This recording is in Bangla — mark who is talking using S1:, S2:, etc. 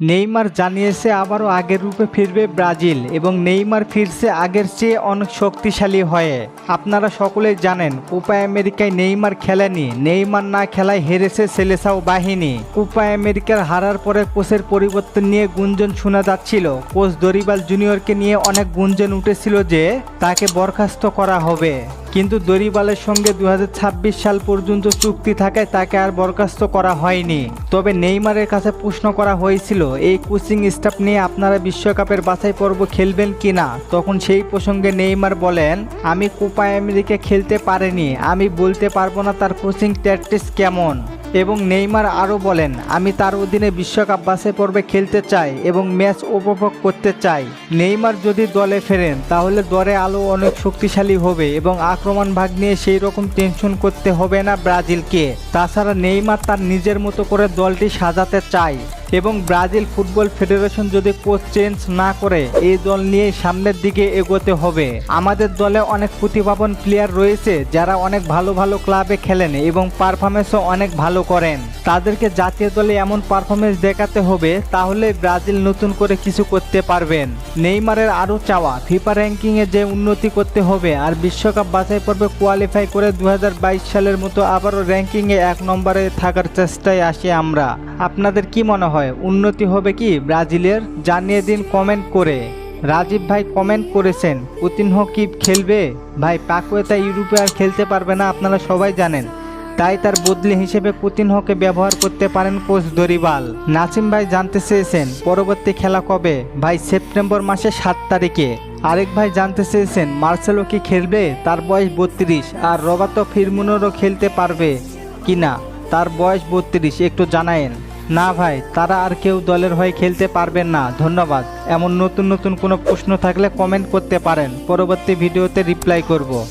S1: নেইমার জানিয়েছে আবারও আগের রূপে ফিরবে ব্রাজিল এবং নেইমার ফিরছে আগের চেয়ে অনেক শক্তিশালী হয়ে। আপনারা সকলেই জানেন, কোপা আমেরিকায় নেইমার খেলেনি। নেইমার না খেলায় হেরেছে সেলেসাও বাহিনী। কোপা আমেরিকার হারার পরে কোচের পরিবর্তন নিয়ে গুঞ্জন শোনা যাচ্ছিল। কোচ দরিবাল জুনিয়রকে নিয়ে অনেক গুঞ্জন উঠেছিল যে, তাকে বরখাস্ত করা হবে। কিন্তু দরিবালের সঙ্গে দু হাজার ছাব্বিশ সাল পর্যন্ত চুক্তি থাকায় তাকে আর বরখাস্ত করা হয়নি। তবে নেইমারের কাছে প্রশ্ন করা হয়েছিল, এই কোচিং স্টাফ নিয়ে আপনারা বিশ্বকাপের বাছাই পর্ব খেলবেন কিনা তখন সেই প্রসঙ্গে নেইমার বলেন, আমি কোপা আমেরিকা খেলতে পারিনি, আমি বলতে পারব না তার কোচিং প্র্যাকটিস কেমন। এবং নেইমার আরও বলেন, আমি তার অধীনে বিশ্বকাপ বাসে পর্বে খেলতে চাই এবং ম্যাচ উপভোগ করতে চাই। নেইমার যদি দলে ফেরেন, তাহলে দলে আলো অনেক শক্তিশালী হবে এবং আক্রমণ ভাগ নিয়ে সেই রকম টেনশন করতে হবে না ব্রাজিলকে। তাছাড়া নেইমার তার নিজের মতো করে দলটি সাজাতে চায়। এবং ব্রাজিল ফুটবল ফেডারেশন যদি কোচ চেঞ্জ না করে, এই দল নিয়ে সামনের দিকে এগোতে হবে। আমাদের দলে অনেক প্রতিভাবান প্লেয়ার রয়েছে যারা অনেক ভালো ভালো ক্লাবে খেলেন এবং পারফরমেন্সও অনেক ভালো করেন। তাদেরকে জাতীয় দলে এমন পারফরমেন্স দেখাতে হবে, তাহলে ব্রাজিল নতুন করে কিছু করতে পারবেন। নেইমারের আরও চাওয়া, ফিফা র্যাঙ্কিংয়ে যে উন্নতি করতে হবে, আর বিশ্বকাপ বাছাই পর্বে কোয়ালিফাই করে দু হাজার বাইশ সালের মতো আবারও র্যাঙ্কিংয়ে এক নম্বরে থাকার চেষ্টায় আসি আমরা। আপনাদের কি মনে হয়? উন্নতি হবে কি? ব্রাজিলের জানিয়ে দিন কমেন্ট করে। রাজীব ভাই কমেন্ট করেছেন কুতিনহো কি খেলবে? ভাই, পাকুয়েতা ইউরোপে আর খেলতে পারবে না, আপনারা সবাই জানেন। তাই তার বদলি হিসেবে কুতিনহোকে ব্যবহার করতে পারেন কোচ দরিবাল। নাসিম ভাই জানতে চেয়েছেন, পরবর্তী খেলা কবে? ভাই, সেপ্টেম্বর মাসে সাত তারিখে। আরেক ভাই জানতে চেয়েছেন, মার্সেলো কি খেলবে? তার বয়স বত্রিশ, আর রবাতো ফিরমুনোরও খেলতে পারবে কিনা তার বয়স বত্রিশ, একটু জানায়েন। না ভাই, তারা আর কেউ দলের হয়ে খেলতে পারবেন না, ধন্যবাদ। এমন নতুন নতুন কোনো প্রশ্ন থাকলে কমেন্ট করতে পারেন। পরবর্তী ভিডিওতে রিপ্লাই করব।